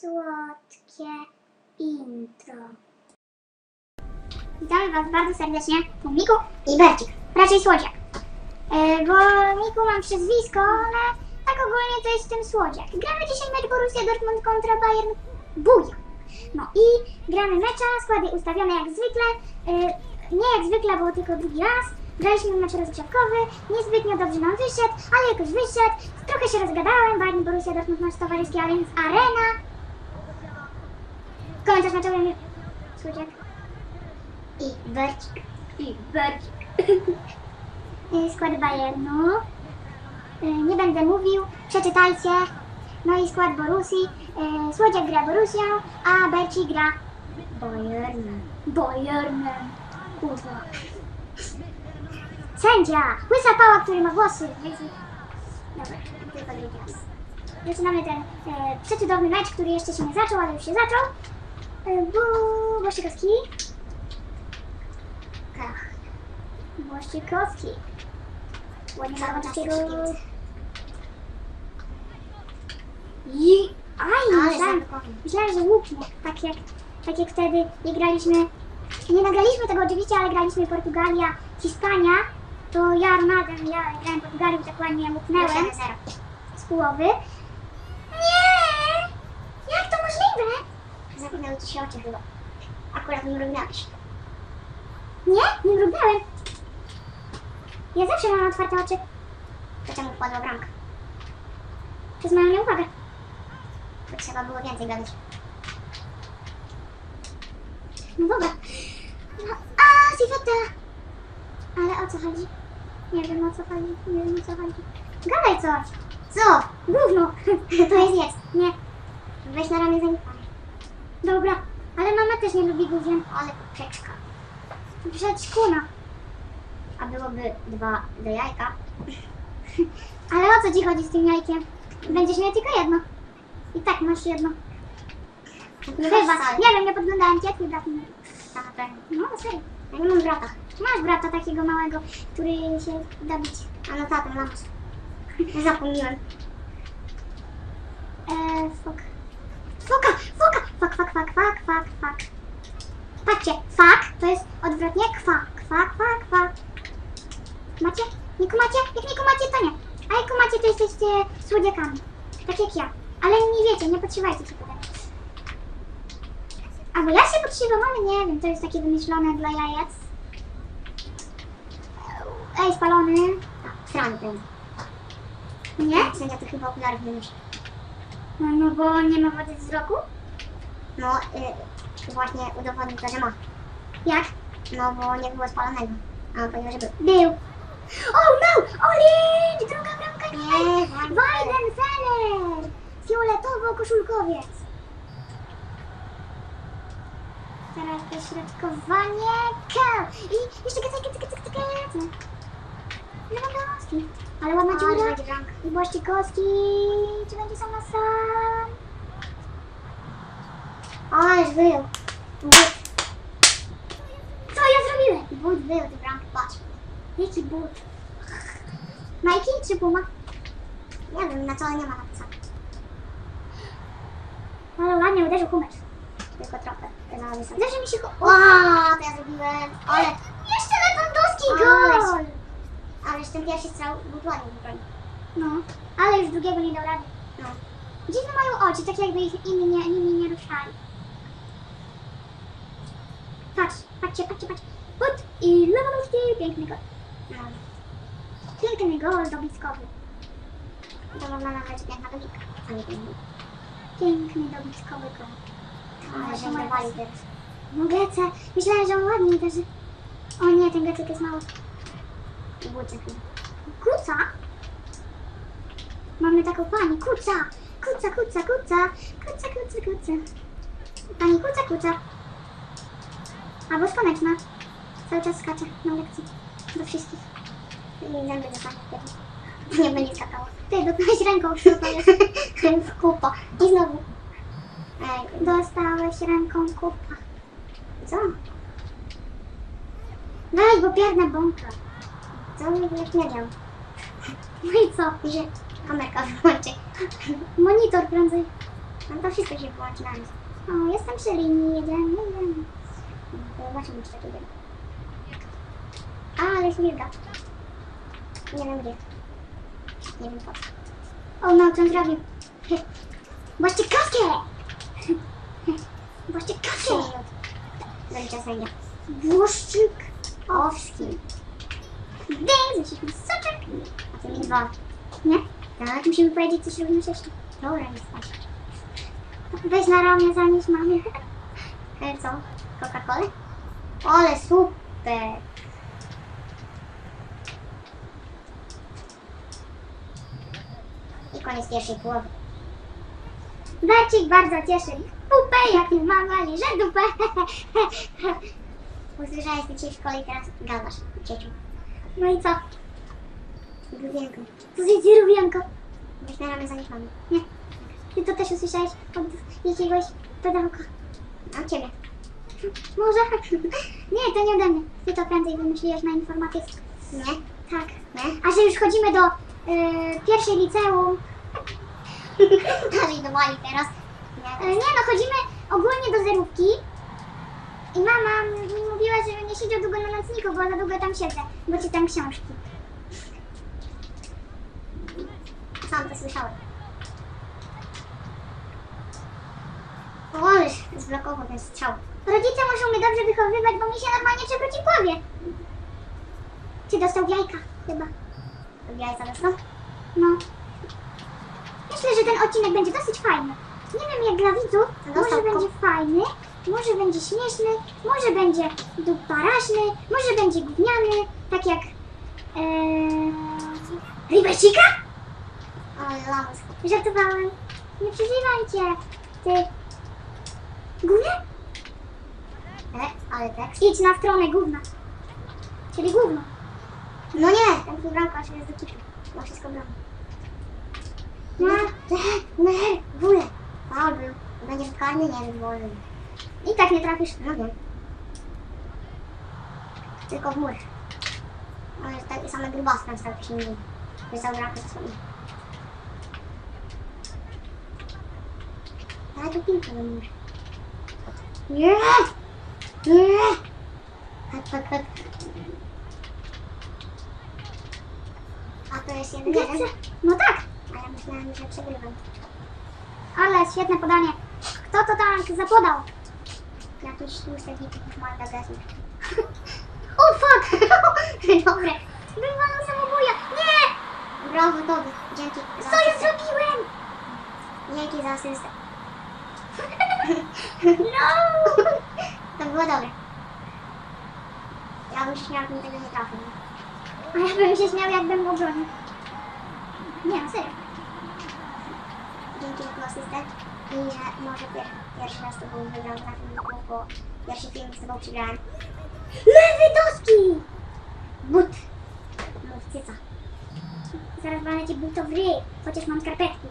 słodkie intro. Witamy Was bardzo serdecznie. To Miku i Bercik. Raczej Słodziak. E, bo Miku mam przezwisko, ale tak ogólnie to jest tym Słodziak. Gramy dzisiaj mecz Borussia Dortmund kontra Bayern Buja. No i gramy mecza, składy ustawione jak zwykle. E, nie jak zwykle, bo tylko drugi raz. Graliśmy mecz rozgrzewkowy, niezbytnio dobrze nam wyszedł, ale jakoś wyszedł. Trochę się rozgadałem, Bayern Borussia Dortmund nasz towarzyski, a więc Arena. Komentarz meczowy Słodziak. I Bercik. I Bercik. Y, Skład Bayernu. Y, Nie będę mówił, przeczytajcie. No i skład Borussii. Y, Słodziak gra Borussią, a Bercik gra Bayernem. Bayernem. Kurwa. Sędzia! Łysa pała, który ma włosy. Dobra, tylko drugi raz. Zaczynamy ten e, przecudowny mecz, który jeszcze się nie zaczął, ale już się zaczął. E, Bu... Błaszczykowski. Ach. Błaszczykowski. Ładnie Błaszczyków. I... Aj, myślałem, myślałem, że łupnie. Tak jak, tak jak wtedy nie graliśmy... Nie nagraliśmy tego oczywiście, ale graliśmy Portugalia, Hiszpania. To ja Ronaldem, ja grałem Portugalią, tak ładnie łupnęłem z połowy. Nie! Jak to możliwe? Zapinały ci się oczy chyba. Akurat nie mrugnąłeś. Nie? Nie mrugnąłem. Ja zawsze mam otwarte oczy. To czemu wpadła bramka? Przez moją nieuwagę. To trzeba było więcej gadać. No dobra. No, a, Sifeta! Ale o co chodzi? Nie wiem o co chodzi. Nie wiem o co chodzi. Gadaj coś! Co? Gówno! To jest nic. Nie. Weź na ramię zanikaj. Dobra, ale mama też nie lubi gówien. Ale poprzeczka. Przedszkuna. A byłoby dwa do jajka. Ale o co ci chodzi z tym jajkiem? Będziesz miał tylko jedno. I tak masz jedno. Chyba. Nie wiem, nie podglądałem cię, twój brat mi. No, serio. Ja nie mam brata. Masz brata takiego małego, który się da bić. A no tak, masz. Zapomniałem. Eee, fok. Fak, fak, fak, fak, fak, fak. Patrzcie, fak to jest odwrotnie kwa. Kwa, kwa, kwa. Macie? Nie kumacie? Jak nie kumacie, to nie. A jak kumacie, to jesteście słodziakami. Tak jak ja. Ale nie wiecie, nie podszywajcie się potem. Albo ja się podszywam, ale nie wiem, to jest takie wymyślone dla jajec. Ej, spalony. Srany ten. Nie? Sędzia to chyba okularów nosi. No, no bo nie ma wody wzroku? No, y, właśnie udowodnił to, że ma. Jak? No, bo nie było spalonego. A on powiedział, że był. Był. Oh no! Orange! Druga bramka nie! Weidenfeller! Fioletowo-koszulkowiec. Teraz dośrodkowanie. Kel! I jeszcze kacaj, kacaj, kacaj, kacaj. Lewandowski. Ale ładna dziura. I Błaszczykowski. Czy będzie sam na sam? Ależ był. But. Co ja zrobiłem? But był, ty bramki, patrz. Jaki but? Nike czy Puma? Nie wiem, na co nie ma napisane. Ale ładnie uderzył kumecz. Tylko trochę. Zawsze mi się... Ła, to ja zrobiłem. Ale... Jeszcze Lewandowski gol! Ależ ten pierwszy strzał był ładnie wybrany. No, ale już drugiego nie dał rady. No. Dziwne mają oczy, tak jakby ich inni nie, nimi nie ruszali. Patrz, patrzcie, patrzcie, patrzcie. But i Lewandowski, piękny gol. No. Piękny gol dobiskowy. To można nazwać piękna dobika, piękny. Dobiskowy gol. Ale się wali teraz. No Gece, myślałem, że on ładnie uderzy. O nie, ten Gecek jest mały. Bucek. Kuca? Mamy taką pani, kuca! Kuca, kuca, kuca! Kuca, kuca, kuca. Pani kuca, kuca. Albo skoneczna. Cały czas skacze na lekcji. Do wszystkich. Nie zęby dostanie kiedyś. Nie będzie skakała. Ty, dotknąłeś ręką, to jest? w kupa. I znowu. Ej, dostałeś ręką kupa. Co? Weź, bo pierdnę bąka. Co już nie działa? No i co? Że kamerka wyłączy. Monitor prędzej. No to wszystko się wyłączy na raz. O, jestem przy linii, jedziemy, jedziemy. No, to zobaczymy, czy tak jedziemy. A, ale śmierga. Nie wiem gdzie. Nie wiem po co. O no, co zrobił? Bądźcie kawkę! Bądźcie kawkę! Zalicza sędzia. Błaszczyk owski. Ding! Zeszliśmy soczek. A to mi dwa. Nie? Tak, musimy powiedzieć coś równocześnie. Dobra, nie spać. Weź na ramię, zanieś mamie. E, co? Coca-Colę? Ale super! I koniec pierwszej połowy. Bercik bardzo cieszy. Pupę, jak nie mama, liże dupę. Usłyszałeś ty dzisiaj w szkole i teraz gadasz, dzieciu. No i co? Rówienko. Co zjedzie rówienko? Weź na ramię zanieś mamę. Nie. Ty to też usłyszałeś od jakiegoś pedałka. A ciebie. Może? Nie, to nie ode mnie. Ty to prędzej wymyśliłeś na informatyce. Nie? Tak. Nie? A że już chodzimy do y, pierwszej liceum. Dalej do mojej teraz. Nie, nie no, chodzimy ogólnie do zerówki. I mama mi mówiła, że nie siedział długo na nocniku, bo za długo tam siedzę, bo czytam książki. Sam to słyszałem. Ależ zblokował ten strzał. Rodzice muszą mnie dobrze wychowywać, bo mi się normalnie przewróci w głowie. Czy dostał jajka? Chyba. Jajca dostał? No. Myślę, że ten odcinek będzie dosyć fajny. Nie wiem jak dla widzów, może będzie fajny, może będzie śmieszny, może będzie duparaśny, może będzie gówniany, tak jak... Ee... Ribecika? O, lamus. Żartowałem. Nie przeżywajcie. Ty... Gównie? Ale tekst. Idź na stronę gówna. Czyli gówno. No nie, ten twój bramkarz jest do kitu. Ma wszystko bramy. No, no, w ogóle. Faul był. Będziesz karny, nie wiem, wolny. I tak nie trafisz. No wiem. Tylko w mur. Ale takie same grubasy tam stał się nie Wysał bramkę za sobą. Daj tu piłkę do mur. Nie! A to jest jeden jeden? No tak. A ja myślałem, że przegrywam. Ale świetne podanie. Kto to tak zapodał? Jakiś tłusty Marta Gessler. o fuck! Dobre. Wywalą samobuja. Nie! Brawo tobie. Dzięki. Co ja zrobiłem? Dzięki za asystę. no! To było dobre. Ja bym się śmiał, jakbym tego nie trafił. A ja śmiał, jakbym obronił. Nie, no serio. Dzięki za asystę. I że może pier pierwszy raz to był wygrał na filmiku, bo pierwszy film z tobą przegrałem. Lewy doski! But! Mówcy co? Zaraz walę ci buto w ryj, chociaż mam skarpetki.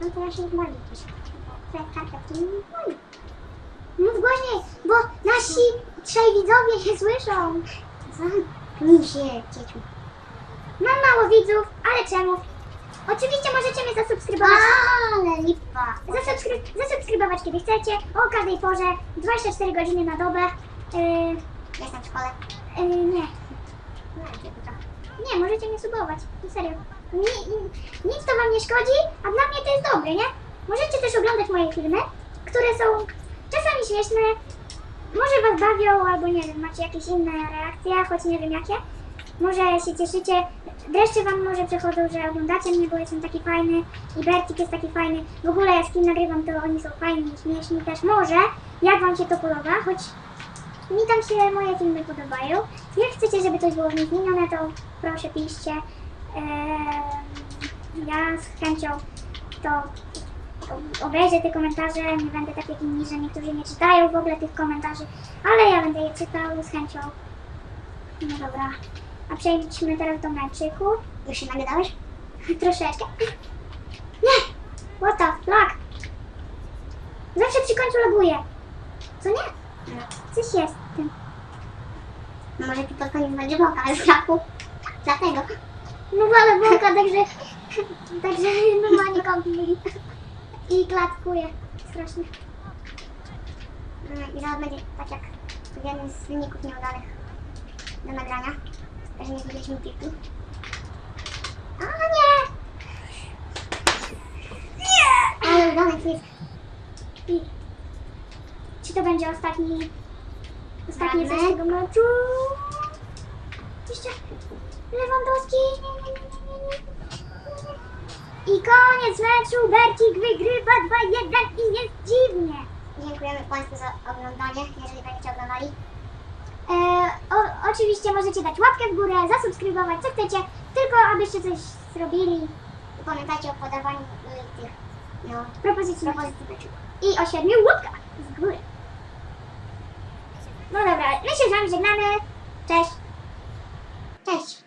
No to ja się nie boli gdzieś. Te skarpetki nie boli. Mów głośniej, bo nasi trzej widzowie się słyszą. Zamknij się, dzieciu. Mam mało widzów, ale czemu? Oczywiście możecie mnie zasubskrybować. Ale lipa. Zasubskry zasubskrybować kiedy chcecie, o każdej porze, 24 godziny na dobę. Yy, Jestem w szkole. Yy, nie. Nie, możecie mnie subować. No serio. Ni, ni- nic to wam nie szkodzi, a dla mnie to jest dobre, nie? Możecie też oglądać moje filmy, które są czasami śmieszne, może was bawią, albo nie wiem, macie jakieś inne reakcje, choć nie wiem jakie. Może się cieszycie, dreszcze wam może przechodzą, że oglądacie mnie, bo jestem taki fajny i Bercik jest taki fajny. W ogóle z kim nagrywam, to oni są fajni i śmieszni też. Może, jak wam się to podoba, choć mi tam się moje filmy podobają. Jak chcecie, żeby coś było w nich zmienione, to proszę piszcie. Eee, ja z chęcią to obejrzę te komentarze, nie będę tak jak inni, że niektórzy nie czytają w ogóle tych komentarzy, ale ja będę je czytał z chęcią. No dobra, a przejdźmy teraz do meczyku. Już się nagadałeś? Troszeczkę. Nie! What the fuck? Zawsze przy końcu loguję. Co nie? Coś jest w tym. No może ty pod koniec będzie ale z braku. Dlatego. No ale błąka, także... Także normalnie komputer. I klatkuje strasznie. Mm, I zaraz będzie tak jak w jednym z filmików nieudanych do nagrania, nie zbiliśmy piłki. O nie! Nie! Ale udany klip. I czy to będzie ostatni ostatni coś z tego meczu? Jeszcze Lewandowski. I koniec meczu. Bercik wygrywa 2-1 i jest dziwnie. Dziękujemy Państwu za oglądanie, jeżeli będziecie oglądali. E, o, oczywiście możecie dać łapkę w górę, zasubskrybować, co chcecie, tylko abyście coś zrobili. I pamiętajcie o podawaniu y, tych no, propozycji, propozycji meczu. I o siedmiu łapkach z góry. No dobra, my się z wami żegnamy. Cześć. Cześć.